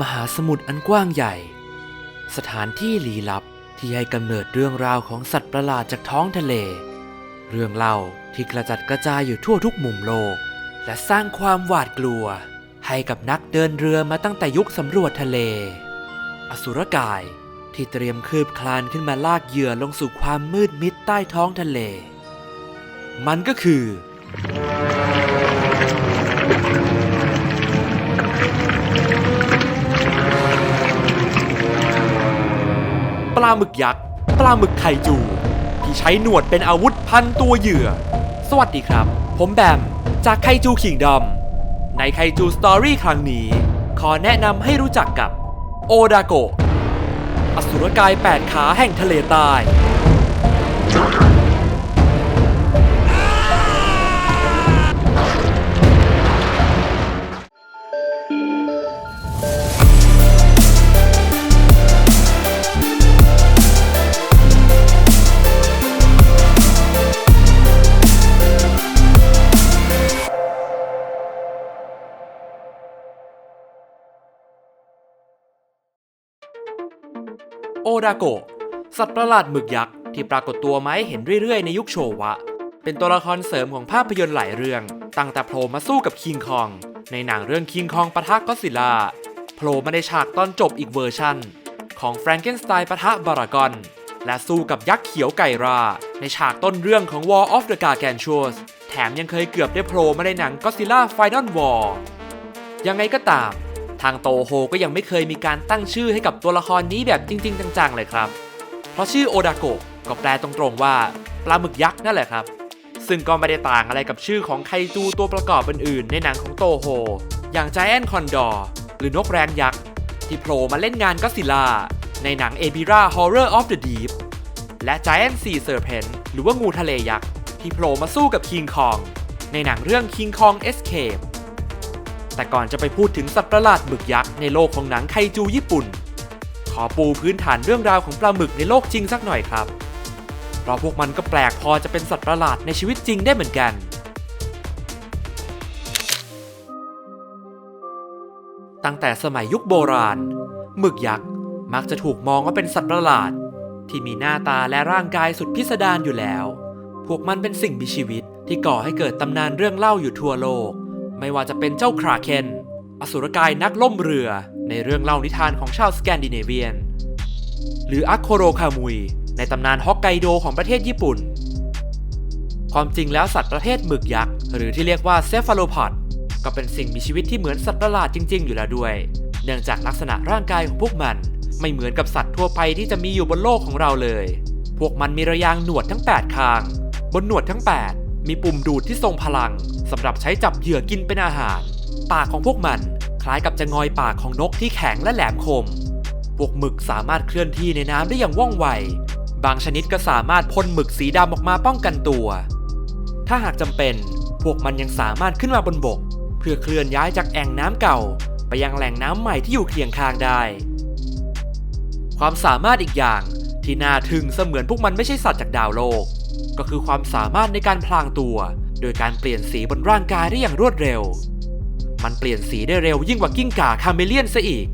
มหาสมุทรอันกว้างใหญ่ สถานที่ลี้ลับที่ให้กำเนิดเรื่องราวของสัตว์ประหลาดจากท้องทะเล เรื่องเล่าที่กระจัดกระจายอยู่ทั่วทุกมุมโลก และสร้างความหวาดกลัว ให้กับนักเดินเรือมาตั้งแต่ยุคสำรวจทะเล อสุรกายที่เตรียมคืบคลานขึ้นมาลากเหยื่อลงสู่ความมืดมิดใต้ท้องทะเล มันก็คือ ลาหมึกยักษ์ ปลาหมึกไคจู ที่ใช้หนวดเป็นอาวุธพันตัวเหยื่อ สวัสดีครับ ผมแบม จากไคจูขิงดอมในไคจูสตอรี่ครั้งนี้ ขอแนะนำให้รู้จักกับ โอดาโกะอสุรกาย8ขาแห่งทะเลใต้ โอดาโกะสัตว์ประหลาดหมึกยักษ์ที่ปรากฏตัวมาให้เห็นเรื่อยๆในยุคโชวะ เป็นตัวละครเสริมของภาพยนตร์หลายเรื่อง ตั้งแต่โผล่มาสู้กับคิงคอง ในหนังเรื่องคิงคองปะทะก็อดซิล่าโผล่มาในฉากตอนจบอีกเวอร์ชั่น ของแฟรงเกนสไตน์ปะทะบารากอน และสู้กับยักษ์เขียวไก่รา ในฉากต้นเรื่องของ War of the Gargantuas แถมยังเคยเกือบได้โผล่มาในหนังก็ซิล่าไฟนอลวอร์ยังไงก็ตาม ทางโตโฮก็ยังไม่เคยมีการตั้งชื่อให้กับตัวละครนี้แบบจริง ๆ จังๆ เลยครับ เพราะชื่อโอดาโกะก็แปลตรงๆว่าปลาหมึกยักษ์นั่นแหละครับ ซึ่งก็ไม่ได้ต่างอะไรกับชื่อของไคจูตัวประกอบอื่นๆ ในหนังของโตโฮ อย่าง Giant Condor หรือนกแรงยักษ์ ที่โผล่มาเล่นงานก็ซิล่าในหนัง a b i r a Horror of the Deep และ Giant Sea Serpent หรือว่างูทะเลยักษ์ ที่โผล่มาสู้กับ King Kong ในหนังเรื่อง King Kong Escape แต่ก่อนจะไปพูดถึงสัตว์ประหลาดหมึกยักษ์ในโลกของหนังไคจูญี่ปุ่น ขอปูพื้นฐานเรื่องราวของปลาหมึกในโลกจริงสักหน่อยครับเพราะพวกมันก็แปลกพอจะเป็นสัตว์ประหลาดในชีวิตจริงได้เหมือนกัน ตั้งแต่สมัยยุคโบราณ หมึกยักษ์มักจะถูกมองว่าเป็นสัตว์ประหลาด ที่มีหน้าตาและร่างกายสุดพิสดารอยู่แล้ว พวกมันเป็นสิ่งมีชีวิตที่ก่อให้เกิดตำนานเรื่องเล่าอยู่ทั่วโลก ไม่ว่าจะเป็นเจ้าคราเคนอสุรกายนักล่มเรือในเรื่องเล่านิทานของชาวสแกนดิเนเวียน หรืออัคโคโรคามุย ในตำนานฮอกไกโดของประเทศญี่ปุ่น ความจริงแล้วสัตว์ประเภทหมึกยักษ์หรือที่เรียกว่าเซฟาโลพอดก็เป็นสิ่งมีชีวิตที่เหมือนสัตว์ประหลาดจริง ๆ อยู่แล้วด้วย เนื่องจากลักษณะร่างกายของพวกมัน ไม่เหมือนกับสัตว์ทั่วไปที่จะมีอยู่บนโลกของเราเลย พวกมันมีระยางหนวดทั้ง8ข้าง บนหนวดทั้ง 8 มีปุ่มดูดที่ทรงพลังสำหรับใช้จับเหยื่อกินเป็นอาหาร ปากของพวกมันคล้ายกับจะงอยปากของนกที่แข็งและแหลมคม พวกหมึกสามารถเคลื่อนที่ในน้ำได้อย่างว่องไว บางชนิดก็สามารถพ่นหมึกสีดำออกมาป้องกันตัว ถ้าหากจำเป็น พวกมันยังสามารถขึ้นมาบนบก เพื่อเคลื่อนย้ายจากแอ่งน้ำเก่า ไปยังแหล่งน้ำใหม่ที่อยู่เคียงข้างได้ ความสามารถอีกอย่างที่น่าทึ่งเสมือนพวกมันไม่ใช่สัตว์จากดาวโลก ก็คือความสามารถในการพลางตัว โดยการเปลี่ยนสีบนร่างกายได้อย่างรวดเร็ว มันเปลี่ยนสีได้เร็วยิ่งกว่ากิ้งก่าคาเมเลียนซะอีก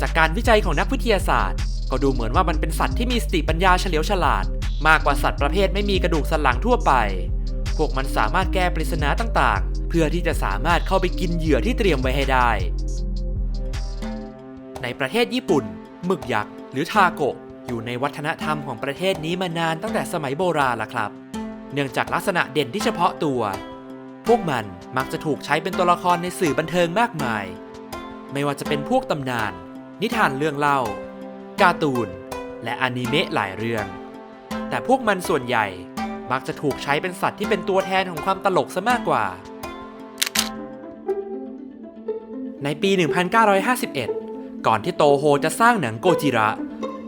จากการวิจัยของนักวิทยาศาสตร์ ก็ดูเหมือนว่ามันเป็นสัตว์ที่มีสติปัญญาเฉลียวฉลาด มากกว่าสัตว์ประเภทไม่มีกระดูกสันหลังทั่วไป พวกมันสามารถแก้ปริศนาต่างๆ เพื่อที่จะสามารถเข้าไปกินเหยื่อที่เตรียมไว้ให้ได้ ในประเทศญี่ปุ่นหมึกยักษ์หรือทาโกะ อยู่ในวัฒนธรรมของประเทศนี้มานานตั้งแต่สมัยโบราณละครับ เนื่องจากลักษณะเด่นที่เฉพาะตัว พวกมันมักจะถูกใช้เป็นตัวละครในสื่อบันเทิงมากมาย ไม่ว่าจะเป็นพวกตำนาน นิทานเรื่องเล่า การ์ตูน และอนิเมะหลายเรื่อง แต่พวกมันส่วนใหญ่มักจะถูกใช้เป็นสัตว์ที่เป็นตัวแทนของความตลกซะมากกว่า ในปี 1951 ก่อนที่โตโฮจะสร้างหนังโกจิระ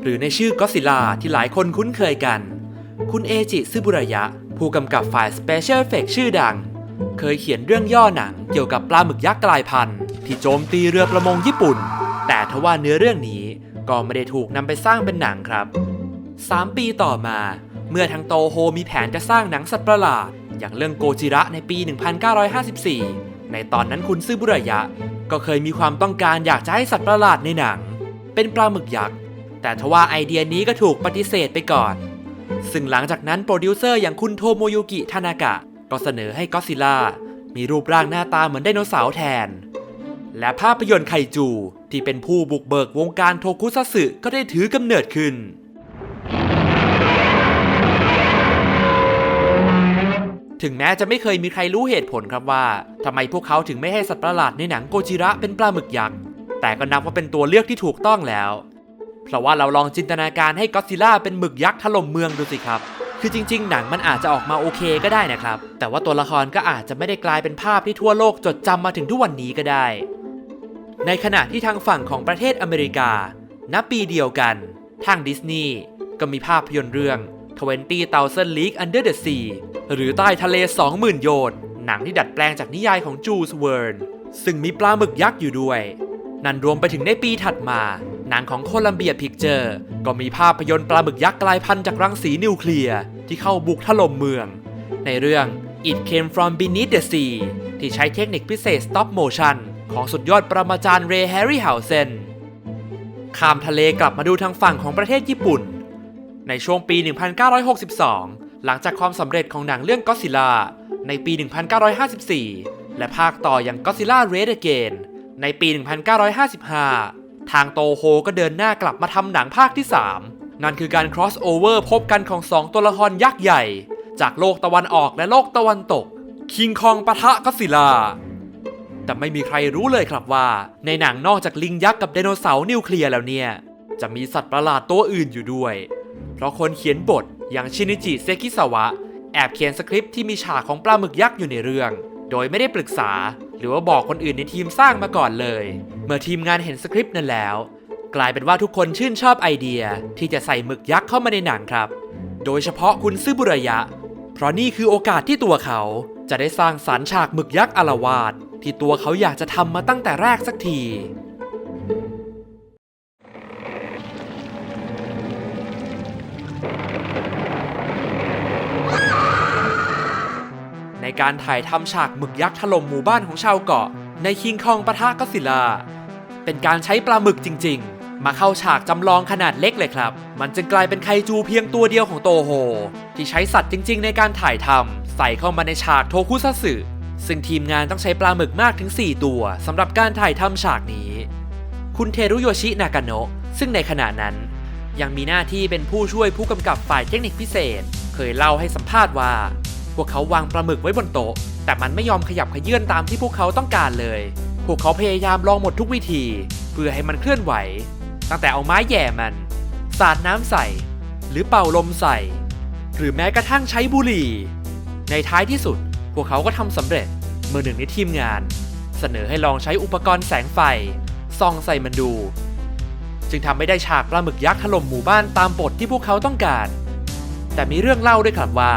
หรือในชื่อก็ซิล่าที่หลายคนคุ้นเคยกัน คุณเอจิซึบุระยะ ผู้กำกับฝ่าย Special Effects ชื่อดัง เคยเขียนเรื่องย่อหนังเกี่ยวกับปลาหมึกยักษ์กลายพันธุ์ ที่โจมตีเรือประมงญี่ปุ่น แต่ทว่าเนื้อเรื่องนี้ก็ไม่ได้ถูกนำไปสร้างเป็นหนังครับ 3 ปีต่อมา เมื่อทางโตโฮมีแผนจะสร้างหนังสัตว์ประหลาด อย่างเรื่องโกจิระในปี 1954 ในตอนนั้นคุณซื่อบุระยะ ก็เคยมีความต้องการอยากจะให้สัตว์ประหลาดในหนัง เป็นปลาหมึกยักษ์ แต่ทว่าไอเดียนี้ก็ถูกปฏิเสธไปก่อน ซึ่งหลังจากนั้นโปรดิวเซอร์อย่างคุณโทโมยุกิทานากะ ก็เสนอให้ก็อดซิลล่ามีรูปร่างหน้าตาเหมือนไดโนเสาร์แทน และภาพยนตร์ไคจู ที่เป็นผู้บุกเบิกวงการโทคุซัตสึก็ได้ถือกำเนิดขึ้นถึงแม้จะไม่เคยมีใครรู้เหตุผลครับว่าทำไมพวกเขาถึงไม่ให้สัตว์ประหลาดในหนังโกจิระเป็นปลาหมึกยักษ์ แต่ก็นับว่าเป็นตัวเลือกที่ถูกต้องแล้ว เพราะว่าเราลองจินตนาการให้ก็อดซิลล่าเป็นหมึกยักษ์ถล่มเมืองดูสิครับคือจริง ๆ หนังมันอาจจะออกมาโอเคก็ได้นะครับ แต่ว่าตัวละครก็อาจจะไม่ได้กลายเป็นภาพที่ทั่วโลกจดจำมาถึงทุกวันนี้ก็ได้ ในขณะที่ทางฝั่งของประเทศอเมริกา ณ ปีเดียวกัน ทางดิสนีย์ก็มีภาพยนตร์เรื่อง 20,000 League Under the Sea หรือใต้ทะเล 20,000 โยชน์หนังที่ดัดแปลงจากนิยายของจูสเวิร์นซึ่งมีปลาหมึกยักษ์อยู่ด้วย นั่นรวมไปถึงในปีถัดมา หนังของโคลัมเบียพิกเจอร์ก็มีภาพยนตร์ปลาหมึกยักษ์กลายพันธุ์จากรังสีนิวเคลียร์ที่เข้าบุกถล่มเมือง ในเรื่อง It Came From Beneath the Sea ที่ใช้เทคนิคพิเศษ Stop Motion ของสุดยอดปรมาจารย์เรย์แฮร์รี่ฮาเซนข้ามทะเลกลับมาดูทางฝั่งของประเทศญี่ปุ่น ในช่วงปี 1962 หลังจากความสำเร็จของหนังเรื่องก็ซิล่าในปี 1954 และภาคต่ออย่างก็ซิล่าเรดเกน ในปี 1955 ทางโตโฮก็เดินหน้ากลับมาทำหนังภาคที่ 3 นั่นคือการ cross over พบกันของ 2 ตัวละครยักษ์ใหญ่ จากโลกตะวันออกและโลกตะวันตก คิงคองปะทะก็ d ซิลา แต่ไม่มีใครรู้เลยครับว่า ในหนังนอกจากลิงยักษ์กับไดโนเสาร์นิวเคลียร์แล้วเนี่ย จะมีสัตว์ประหลาดตัวอื่นอยู่ด้วย เพราะคนเขียนบทอย่างชินิจิเซคิสวะ แอบเขียนสคริปต์ที่มีฉากของปลาหมึกยักษ์อยู่ในเรื่อง โดยไม่ได้ปรึกษา หรือว่าบอกคนอื่นในทีมสร้างมาก่อนเลย เมื่อทีมงานเห็นสคริปต์นั้นแล้ว กลายเป็นว่าทุกคนชื่นชอบไอเดียที่จะใส่หมึกยักษ์เข้ามาในหนังครับ โดยเฉพาะคุณซึบุระยะ เพราะนี่คือโอกาสที่ตัวเขาจะได้สร้างสรรค์ฉากหมึกยักษ์อารวาสที่ตัวเขาอยากจะทำมาตั้งแต่แรกสักที การถ่ายทำฉากหมึกยักษ์ถล่มหมู่บ้านของชาวเกาะ ในคิงคองปะทะกัซิลลา เป็นการใช้ปลาหมึกจริง ๆ มาเข้าฉากจำลองขนาดเล็กเลยครับ มันจึงกลายเป็นไคจูเพียงตัวเดียวของโตโฮ ที่ใช้สัตว์จริง ๆ ในการถ่ายทำใส่เข้ามาในฉากโทคุซัสึซึ่งทีมงานต้องใช้ปลาหมึกมากถึง 4 ตัวสำหรับการถ่ายทำฉากนี้ คุณเทรุโยชินากาโนะซึ่งในขณะนั้น ยังมีหน้าที่เป็นผู้ช่วยผู้กำกับฝ่ายเทคนิคพิเศษ เคยเล่าให้สัมภาษณ์ว่า พวกเขาวางปลาหมึกไว้บนโต๊ะ แต่มันไม่ยอมขยับขยื่นตามที่พวกเขาต้องการเลย พวกเขาพยายามลองหมดทุกวิธี เพื่อให้มันเคลื่อนไหว ตั้งแต่เอาไม้แหย่มัน สาดน้ำใส่ หรือเป่าลมใส่ หรือแม้กระทั่งใช้บุหรี่ ในท้ายที่สุด พวกเขาก็ทำสำเร็จ เมื่อหนึ่งในทีมงาน เสนอให้ลองใช้อุปกรณ์แสงไฟส่องใส่มันดู จึงทำให้ได้ฉากปลาหมึกยักษ์ถล่มหมู่บ้านตามบทที่พวกเขาต้องการ แต่มีเรื่องเล่าด้วยครับว่า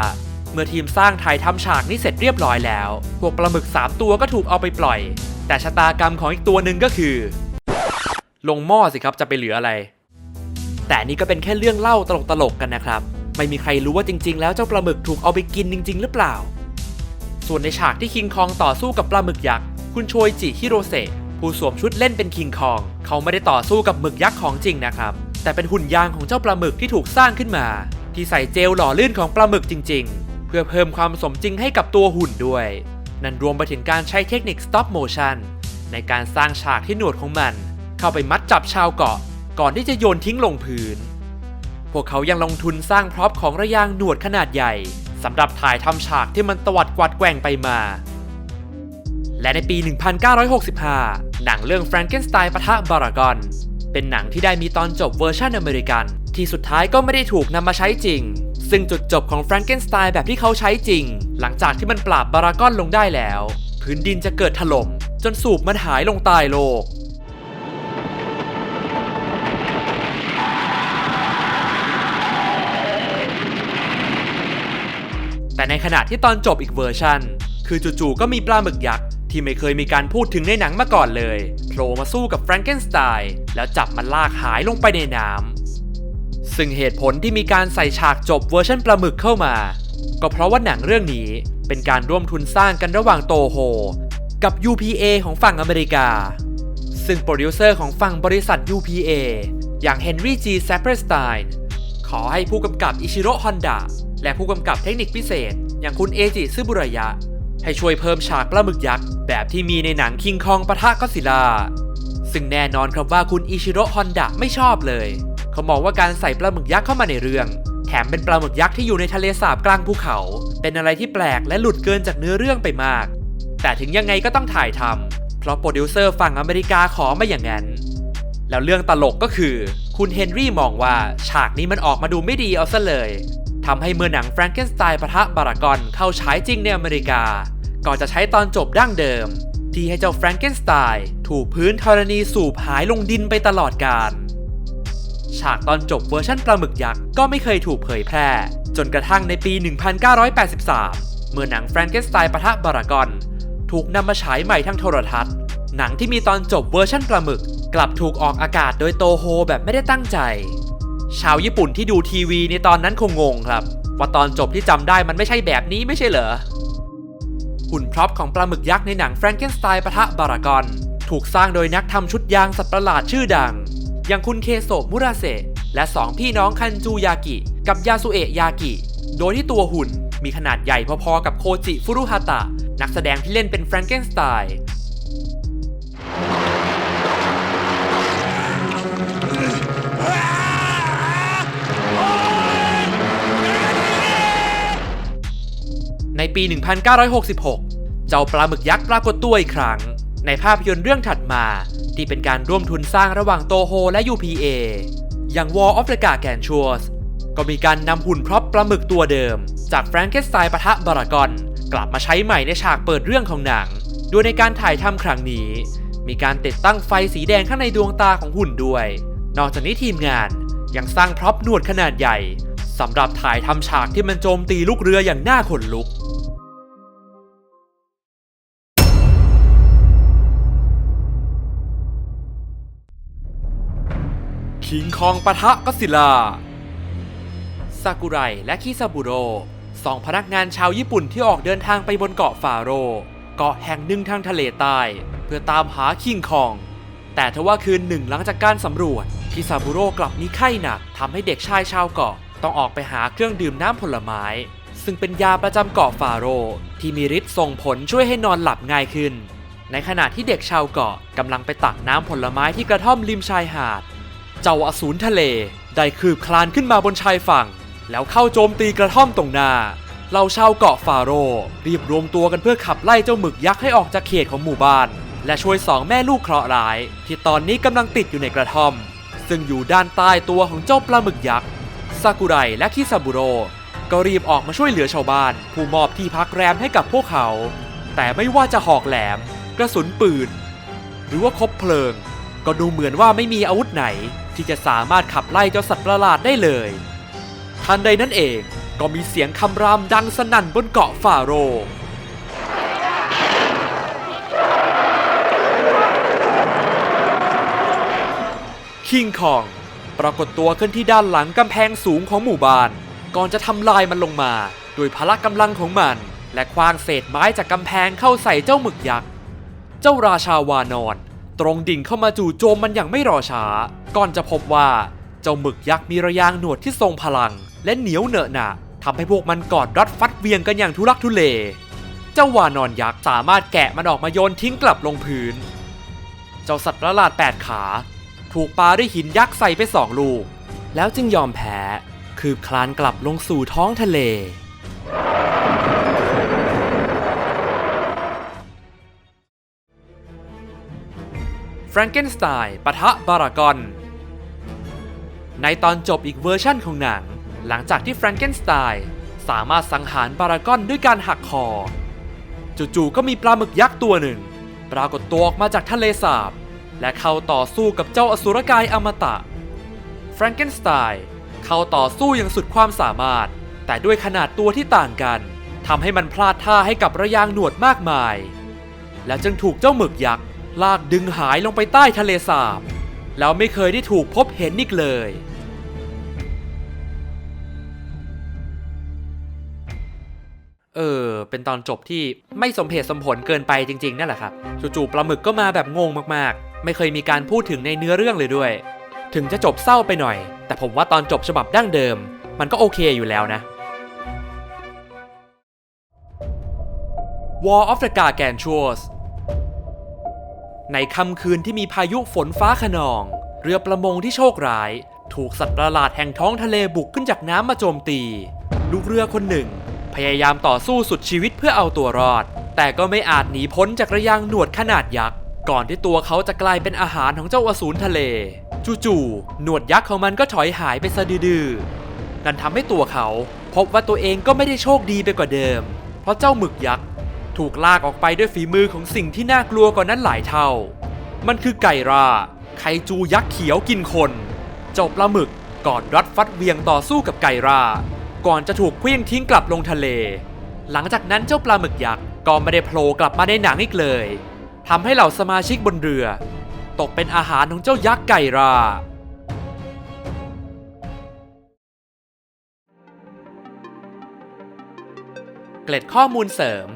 เมื่อทีมสร้างถ่ายทำฉากนี้เสร็จเรียบร้อยแล้ว พวกปลาหมึก 3 ตัวก็ถูกเอาไปปล่อย แต่ชะตากรรมของอีกตัวหนึ่งก็คือ ลงหม้อสิครับจะไปเหลืออะไร แต่นี่ก็เป็นแค่เรื่องเล่าตลกๆกันนะครับ ไม่มีใครรู้ว่าจริง ๆ แล้วเจ้าปลาหมึกถูกเอาไปกินจริง ๆ หรือเปล่า ส่วนในฉากที่คิงคองต่อสู้กับปลาหมึกยักษ์คุณโชยจิฮิโรเซะผู้สวมชุดเล่นเป็นคิงคอง เขาไม่ได้ต่อสู้กับหมึกยักษ์ของจริงนะครับแต่เป็นหุ่นยางของเจ้าปลาหมึกที่ถูกสร้างขึ้นมา ที่ใส่เจลหล่อลื่นของปลาหมึกจริง ๆ พื่อเพิ่มความสมจริงให้กับตัวหุ่นด้วย นั่นรวมไปถึงการใช้เทคนิค stop motion ในการสร้างฉากที่หนวดของมัน เข้าไปมัดจับชาวเกาะ ก่อนที่จะโยนทิ้งลงพื้น พวกเขายังลงทุนสร้างพร็อพของระยางหนวดขนาดใหญ่สำหรับถ่ายทำฉากที่มันตวัดกวัดแกว่งไปมา และในปี 1965 หนังเรื่อง Frankenstein ปะทะบารากอน เป็นหนังที่ได้มีตอนจบเวอร์ชันอเมริกัน ที่สุดท้ายก็ไม่ได้ถูกนำมาใช้จริง ซึ่งจุดจบของ Frankenstein แบบที่เขาใช้จริง หลังจากที่มันปราบบารากอนลงได้แล้ว พื้นดินจะเกิดถล่ม จนสูบมันหายลงใต้โลกแต่ในขณะที่ตอนจบอีกเวอร์ชันคือจู่ๆก็มีปลาหมึกยักษ์ ที่ไม่เคยมีการพูดถึงในหนังมาก่อนเลยโผล่มาสู้กับแฟรงเกนสไตน์แล้วจับมันลากหายลงไปในน้ำซึ่งเหตุผลที่มีการใส่ฉากจบเวอร์ชันปลาหมึกเข้ามา ก็เพราะว่าหนังเรื่องนี้เป็นการร่วมทุนสร้างกันระหว่างโตโฮกับ UPA ของฝั่งอเมริกา ซึ่งโปรดิวเซอร์ของฝั่งบริษัท UPA อย่าง Henry G. s a p p e r s t e i n ขอให้ผู้กำกับอิชิโร่ฮอนดาและผู้กำกับเทคนิคพิเศษ อย่างคุณเอจิซึบุระยะ ให้ช่วยเพิ่มฉากปลาหมึกยักษ์แบบที่มีในหนังคิงคองปะทะก็อดซิลลา ซึ่งแน่นอนครับว่าคุณอิชิโร่ฮอนดะไม่ชอบเลย เขามองว่าการใส่ปลาหมึกยักษ์เข้ามาในเรื่อง แถมเป็นปลาหมึกยักษ์ที่อยู่ในทะเลสาบกลางภูเขา เป็นอะไรที่แปลกและหลุดเกินจากเนื้อเรื่องไปมาก แต่ถึงยังไงก็ต้องถ่ายทำเพราะโปรดิวเซอร์ฝั่งอเมริกาขอมาอย่างนั้นแล้วเรื่องตลกก็คือ คุณเฮนรี่มองว่าฉากนี้มันออกมาดูไม่ดีเอาซะเลยทำให้เมื่อหนังแฟรงเกนสไตน์ปะทะบารากอนเข้าฉายจริงในอเมริกา ก่อนจะใช้ตอนจบดั้งเดิม ที่ให้เจ้าแฟรงเกนสไตน์ถูกพื้นธรณีสูบหายลงดินไปตลอดกาลฉากตอนจบเวอร์ชันปลาหมึกยักษ์ก็ไม่เคยถูกเผยแพร่ จนกระทั่งในปี 1983 เมื่อหนังแฟรงเกนสไตน์ปะทะบารากอน ถูกนำมาฉายใหม่ทางโทรทัศน์ หนังที่มีตอนจบเวอร์ชันปลาหมึก กลับถูกออกอากาศโดยโตโฮแบบไม่ได้ตั้งใจ ชาวญี่ปุ่นที่ดูทีวีในตอนนั้นคงงงครับ ว่าตอนจบที่จำได้มันไม่ใช่แบบนี้ไม่ใช่เหรอ หุ่นพร็อพของปลาหมึกยักษ์ในหนังแฟรงเกนสไตน์ปะทะบารากอน ถูกสร้างโดยนักทำชุดยางสัตว์ประหลาดชื่อดัง อย่างคุณเคโซะมุราเซะและสองพี่น้องคันจูยากิ กับยาสุเอะยากิ โดยที่ตัวหุ่นมีขนาดใหญ่พอๆกับโคจิฟุรุฮาตะ นักแสดงที่เล่นเป็นแฟรงเกนสไตน์ ในปี 1966 เจ้าปลาหมึกยักษ์ปรากฏตัวอีกครั้ง ในภาพยนตร์เรื่องถัดมา ที่เป็นการร่วมทุนสร้างระหว่างโตโฮและ UPA อย่าง War of the g a r g a n t u a s ก็มีการนำหุ่นพร็อพปลาหมึกตัวเดิม จากแฟรงเกนสไตน์ปะทะบารากอน กลับมาใช้ใหม่ในฉากเปิดเรื่องของหนัง โดยในการถ่ายทำครั้งนี้ มีการติดตั้งไฟสีแดงข้างในดวงตาของหุ่นด้วย นอกจากนี้ทีมงานยังสร้างพร็อพหนวดขนาดใหญ่สำหรับถ่ายทำฉากที่มันโจมตีลูกเรืออย่างน่าขนลุก คิงคองปะทะก็อดซิลาซากุไรและคิซาบุโร่สองพนักงานชาวญี่ปุ่นที่ออกเดินทางไปบนเกาะฟาโร เกาะแห่งหนึ่งทางทะเลใต้ เพื่อตามหาคิงคอง แต่ทว่าคืนหนึ่งหลังจากการสำรวจคิซาบุโร่กลับมีไข้หนักทำให้เด็กชายชาวเกาะต้องออกไปหาเครื่องดื่มน้ำผลไม้ ซึ่งเป็นยาประจำเกาะฟาโร ที่มีฤทธิ์ส่งผลช่วยให้นอนหลับง่ายขึ้น ในขณะที่เด็กชาวเกาะกำลังไปตักน้ำผลไม้ที่กระท่อมริมชายหาด เจ้าอสูรทะเล ได้คืบคลานขึ้นมาบนชายฝั่ง แล้วเข้าโจมตีกระท่อมตรงหน้าเราชาวเกาะฟาโรรีบรวมตัวกันเพื่อขับไล่เจ้าหมึกยักษ์ให้ออกจากเขตของหมู่บ้าน และช่วยสองแม่ลูกเคราะห์ร้าย ที่ตอนนี้กำลังติดอยู่ในกระท่อม ซึ่งอยู่ด้านใต้ตัวของเจ้าปลาหมึกยักษ์ซากุไรและคิซาบุโรก็รีบออกมาช่วยเหลือชาวบ้าน ผู้มอบที่พักแรมให้กับพวกเขา แต่ไม่ว่าจะหอกแหลม กระสุนปืน หรือว่าคบเพลิง ก็ดูเหมือนว่าไม่มีอาวุธไหนที่จะสามารถขับไล่เจ้าสัตว์ประหลาดได้เลย ทันใดนั้นเองก็มีเสียงคำรามดังสนั่นบนเกาะฟาโรคิงคองปรากฏตัวขึ้นที่ด้านหลังกำแพงสูงของหมู่บ้าน ก่อนจะทำลายมันลงมาโดยพละกำลังของมัน และคว้างเศษไม้จากกำแพงเข้าใส่เจ้าหมึกยักษ์ เจ้าราชาวานอน ตรงดิ่งเข้ามาจู่โจมมันอย่างไม่รอช้า ก่อนจะพบว่า เจ้าหมึกยักษ์มีระยางหนวดที่ทรงพลัง และเหนียวเหนอะหนะทำให้พวกมันกอดรัดฟัดเวียงกันอย่างทุลักทุเล เจ้าวานอนยักษ์สามารถแกะมันออกมาโยนทิ้งกลับลงพื้น เจ้าสัตว์ประหลาดแปดขา ถูกปาด้วยหินยักษ์ใส่ไปสองลูก แล้วจึงยอมแพ้ คืบคลานกลับลงสู่ท้องทะเล แฟรงเกนสไตน์ปะทะบารากอน ในตอนจบอีกเวอร์ชั่นของหนัง หลังจากที่แฟรงเกนสไตน์สามารถสังหารบารากอนด้วยการหักคอ จู่ๆก็มีปลาหมึกยักษ์ตัวหนึ่ง ปรากฏตัวออกมาจากทะเลสาบ และเข้าต่อสู้กับเจ้าอสุรกายอมตะ แฟรงเกนสไตน์เข้าต่อสู้อย่างสุดความสามารถ แต่ด้วยขนาดตัวที่ต่างกันทำให้มันพลาดท่าให้กับระยางหนวดมากมาย และจึงถูกเจ้าหมึกยักษ์ ลากดึงหายลงไปใต้ทะเลสาบ แล้วไม่เคยได้ถูกพบเห็นอีกเลย เออ เป็นตอนจบที่ไม่สมเหตุสมผลเกินไปจริง ๆ นั่นแหละครับจู่ๆปลาหมึกก็มาแบบงงมากๆ ไม่เคยมีการพูดถึงในเนื้อเรื่องเลยด้วย ถึงจะจบเศร้าไปหน่อย แต่ผมว่าตอนจบฉบับดั้งเดิม มันก็โอเคอยู่แล้วนะ War of the Gargantuas ในค่ำคืนที่มีพายุฝนฟ้าขนอง เรือประมงที่โชคร้าย ถูกสัตว์ประหลาดแห่งท้องทะเลบุกขึ้นจากน้ำมาโจมตี ลูกเรือคนหนึ่ง พยายามต่อสู้สุดชีวิตเพื่อเอาตัวรอด แต่ก็ไม่อาจหนีพ้นจากระยางหนวดขนาดยักษ์ก่อนที่ตัวเขาจะกลายเป็นอาหารของเจ้าอสูรทะเล จู่ๆหนวดยักษ์ของมันก็ถอยหายไปซะดื้อๆนั่นทำให้ตัวเขา พบว่าตัวเองก็ไม่ได้โชคดีไปกว่าเดิม เพราะเจ้าหมึกยักษ์ ถูกลากออกไปด้วยฝีมือของสิ่งที่น่ากลัวกว่านั้นหลายเท่า มันคือไก่ราไคจูยักษ์เขียวกินคนเจ้าปลาหมึกก่อนรัดฟัดเวียงต่อสู้กับไก่รา ก่อนจะถูกเคลื่องทิ้งกลับลงทะเล หลังจากนั้นเจ้าปลาหมึกยักษ์ก็ไม่ได้โผล่กลับมาในหนังอีกเลยทำให้เหล่าสมาชิกบนเรือ ตกเป็นอาหารของเจ้ายักษ์ไก่รา เกล็ดข้อมูลเสริม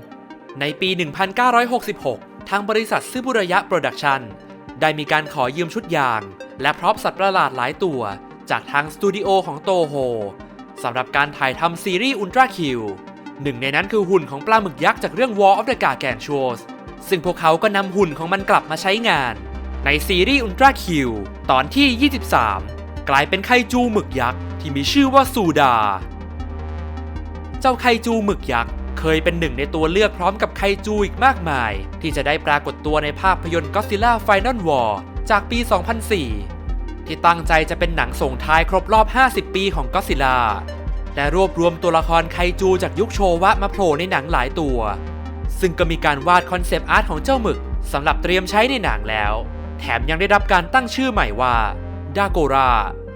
ในปี 1966 ทางบริษัทซึบุระยะโปรดักชันได้มีการขอยืมชุดยาง และพร็อพสัตว์ประหลาดหลายตัว จากทางสตูดิโอของโตโฮสำหรับการถ่ายทำซีรีส์อุลตร้าคิวหนึ่งในนั้นคือหุ่นของปลาหมึกยักษ์จากเรื่อง War of the g a r g a n t u a s ซึ่งพวกเขาก็นำหุ่นของมันกลับมาใช้งาน ในซีรีส์อุลตร้าคิวตอนที่ 23 กลายเป็นไคจูหมึกยักษ์ที่มีชื่อว่าซูดา เจ้าไคจูหมึกยักษ์ เคยเป็นหนึ่งในตัวเลือกพร้อมกับไคจูอีกมากมาย ที่จะได้ปรากฏตัวในภาพยนตร์ Godzilla Final War จากปี 2004 ที่ตั้งใจจะเป็นหนังส่งท้ายครบรอบ 50 ปีของ Godzilla และรวบรวมตัวละครไคจูจากยุคโชวะมาโผล่ในหนังหลายตัว ซึ่งก็มีการวาดคอนเซปต์อาร์ตของเจ้าหมึกสำหรับเตรียมใช้ในหนังแล้ว แถมยังได้รับการตั้งชื่อใหม่ว่าดาโกรา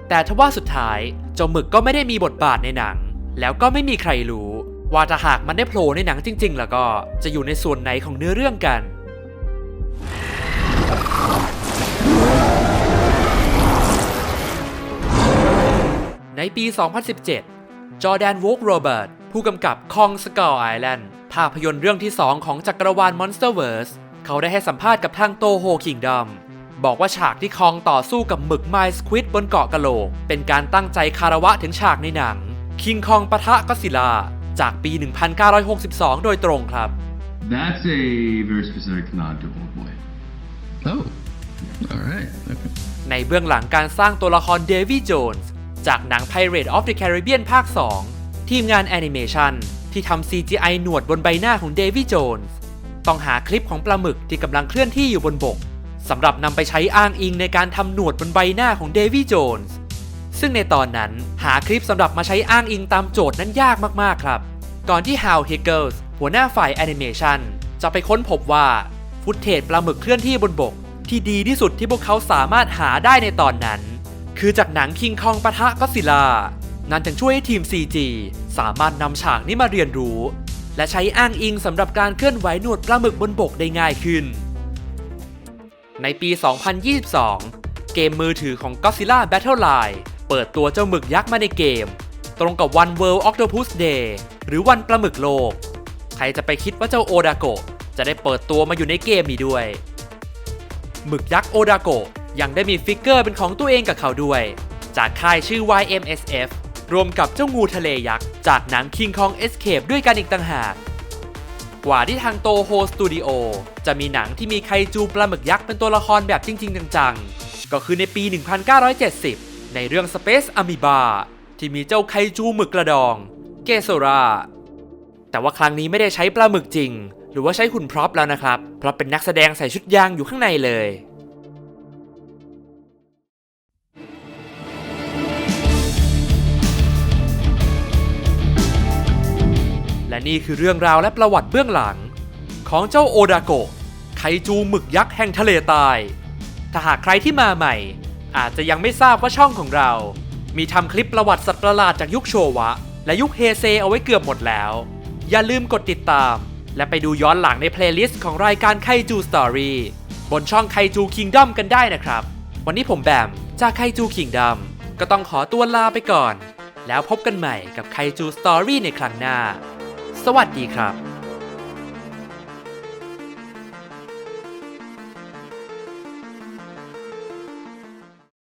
แต่ทว่าสุดท้าย เจ้าหมึกก็ไม่ได้มีบทบาทในหนัง แล้วก็ไม่มีใครรู้ ว่าถ้าหากมันได้โผล่ในหนังจริง ๆ แล้วก็จะอยู่ในส่วนไหนของเนื้อเรื่องกัน ในปี 2017 จอแดนว l กโรเบิร์ตผู้กำกับคองสก l ไอแลนด์ภาพยนตร์เรื่องที่ 2 ของจักรวาล Monsterverse เขาได้ให้สัมภาษณ์กับทางโตโฮคิงด m บอกว่าฉากที่คองต่อสู้กับหมึกไมสควิดบนเกาะกะโหลก เป็นการตั้งใจคารวะถึงฉากในหนังคิงคองปะทะก็ซิลา จากปี 1962 โดยตรงครับ That's a very specific nod to Old Boy. Oh, all right. Okay. ในเบื้องหลังการสร้างตัวละครเดวี่โจนส์จากหนัง Pirate of the Caribbean ภาค 2 ทีมงานแอนิเมชันที่ทำ CGI หนวดบนใบหน้าของเดวี่โจนส์ต้องหาคลิปของปลาหมึกที่กำลังเคลื่อนที่อยู่บนบกสำหรับนำไปใช้อ้างอิงในการทำหนวดบนใบหน้าของเดวี่โจนส์ ซึ่งในตอนนั้นหาคลิปสำหรับมาใช้อ้างอิงตามโจทย์นั้นยากมากๆครับ ก่อนที่ Hal Higgles หัวหน้าฝ่ายแอนิเมชันจะไปค้นพบว่า ฟุตเทจปลาหมึกเคลื่อนที่บนบก ที่ดีที่สุดที่พวกเขาสามารถหาได้ในตอนนั้น คือจากหนังคิงคองปะทะก็ซิลา นั่นจึงช่วยให้ทีม CG สามารถนำฉากนี้มาเรียนรู้ และใช้อ้างอิงสำหรับการเคลื่อนไหวหนวดปลาหมึกบนบกได้ง่ายขึ้น ในปี 2022 เกมมือถือของ Godzilla Battle Line เปิดตัวเจ้าหมึกยักษ์มาในเกม ตรงกับวัน World Octopus Day หรือวันปลาหมึกโลก ใครจะไปคิดว่าเจ้าโอดาโกะจะได้เปิดตัวมาอยู่ในเกมนี้ด้วย หมึกยักษ์โอดาโกะยังได้มีฟิกเกอร์เป็นของตัวเองกับเขาด้วย จากค่ายชื่อ YMSF รวมกับเจ้างูทะเลยักษ์จากหนัง King Kong Escape ด้วยกันอีกต่างหากกว่าที่ทางโตโฮสตูดิโอจะมีหนังที่มีไคจูปลาหมึกยักษ์เป็นตัวละครแบบจริง ๆ จัง ๆ ก็คือในปี 1970 ในเรื่อง Space Amoeba ที่มีเจ้าไคจูหมึกกระดอง เกโซรา แต่ว่าครั้งนี้ไม่ได้ใช้ปลาหมึกจริง หรือว่าใช้หุ่นพร็อพแล้วนะครับ เพราะเป็นนักแสดงใส่ชุดยางอยู่ข้างในเลยและนี่คือเรื่องราวและประวัติเบื้องหลัง ของเจ้าโอดาโกะไคจูหมึกยักษ์แห่งทะเลใต้ถ้าหากใครที่มาใหม่ อาจจะยังไม่ทราบว่าช่องของเรา มีทำคลิปประวัติสัตว์ประหลาดจากยุคโชวะ และยุคเฮเซเอาไว้เกือบหมดแล้ว อย่าลืมกดติดตาม และไปดูย้อนหลังในเพลย์ลิสต์ของรายการไคจูสตอรี่บนช่องไคจูคิงด o มกันได้นะครับ วันนี้ผมแบมจากไคจูคิงด o มก็ต้องขอตัวลาไปก่อน แล้วพบกันใหม่กับไคจูสตอรี่ในครั้งหน้า สวัสดีครับ